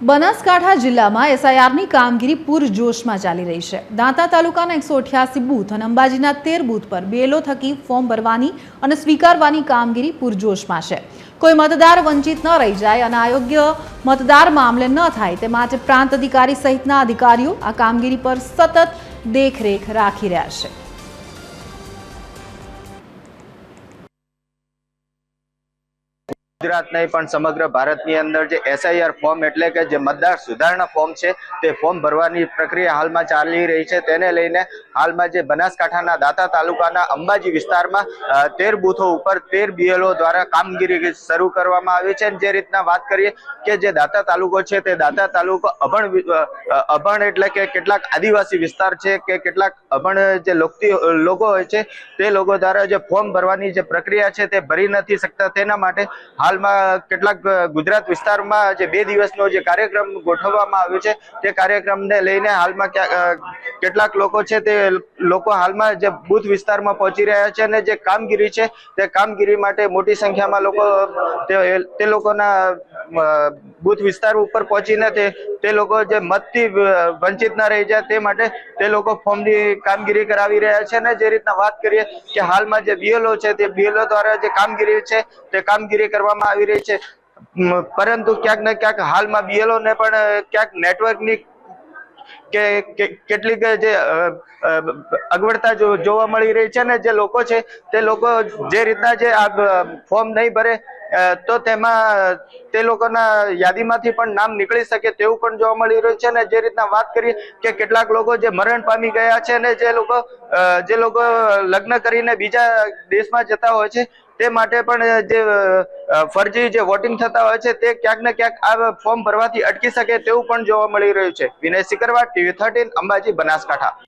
બનાસકાંઠા જિલ્લામાં એસઆઈઆરની કામગીરી પૂરજોશમાં ચાલી રહી છે. દાંતા તાલુકાના એકસો અઠ્યાસી બૂથ અને અંબાજીના તેર બૂથ પર બેલો થકી ફોર્મ ભરવાની અને સ્વીકારવાની કામગીરી પૂરજોશમાં છે. કોઈ મતદાર વંચિત ન રહી જાય અને અયોગ્ય મતદાર મામલે ન થાય તે માટે પ્રાંત અધિકારી સહિતના અધિકારીઓ આ કામગીરી પર સતત દેખરેખ રાખી રહ્યા છે. ગુજરાત નહીં, પણ સમગ્ર ભારતની અંદર જે એસઆઈઆર ફોર્મ એટલે કે જે મતદાર સુધારણા ફોર્મ છે, તે ફોર્મ ભરવાની પ્રક્રિયા હાલમાં ચાલી રહી છે. તેને લઈને હાલમાં જે બનાસકાંઠાના દાતા તાલુકાના અંબાજી વિસ્તારમાં તેર બૂથો ઉપર તેર બીએલઓ દ્વારા કામગીરી શરૂ કરવામાં આવી છે. જે રીતના વાત કરીએ કે જે દાતા તાલુકો છે, તે દાતા તાલુકો અભણ અભણ એટલે કે કેટલાક આદિવાસી વિસ્તાર છે કે કેટલાક અભણ જે લોકો હોય છે, તે લોકો દ્વારા જે ફોર્મ ભરવાની જે પ્રક્રિયા છે, તે ભરી નથી શકતા. તેના માટે હાલમાં કેટલાક ગુજરાત વિસ્તારમાં જે બે દિવસનો જે કાર્યક્રમ ગોઠવવામાં આવ્યો છે તે કાર્યક્રમને લઈને હાલમાં ક્યાંક, અ, કેટલાક લોકો છે તે લોકો હાલમાં જે બુથ વિસ્તારમાં પહોંચી રહ્યા છે અને જે કામગીરી છે તે કામગીરી માટે મોટી સંખ્યામાં લોકો તે લોકોના બુથ વિસ્તાર ઉપર પહોંચીને તે તે લોકો જે મતથી વંચિત ના રહી જાય તે માટે તે લોકો ફોર્મની કામગીરી કરાવી રહ્યા છે અને જે રીતના વાત કરીએ કે હાલમાં જે બીએલઓ છે તે બીએલઓ દ્વારા જે કામગીરી છે તે કામગીરી કરવામાં આવી રહી છે. પરંતુ ક્યાંક ને ક્યાંક હાલમાં બીએલઓ ને પણ ક્યાંક નેટવર્કની કે કેટલીક જે અગવડતા જોવા મળી રહી છે ને જે લોકો છે, તે લોકો જે રીતના જે આ ફોર્મ નહીં ભરે તો તેમાં તે લોકોના યાદીમાંથી પણ નામ નીકળી શકે તેવું પણ જોવા મળી રહ્યું છે ને જે રીતના વાત કરીએ કે કેટલાક લોકો જે મરણ પામી ગયા છે ને જે લોકો જે લોકો લગ્ન કરીને બીજા દેશમાં જતા હોય છે તે માટે પણ જે ફરજી જે વોટિંગ થતા હોય છે, તે ક્યાંક ને ક્યાંક આ ફોર્મ ભરવાથી અટકી શકે તેવું પણ જોવા મળી રહ્યું છે. Vinay Sikarwa TV thirteen Ambaji, Banaskantha.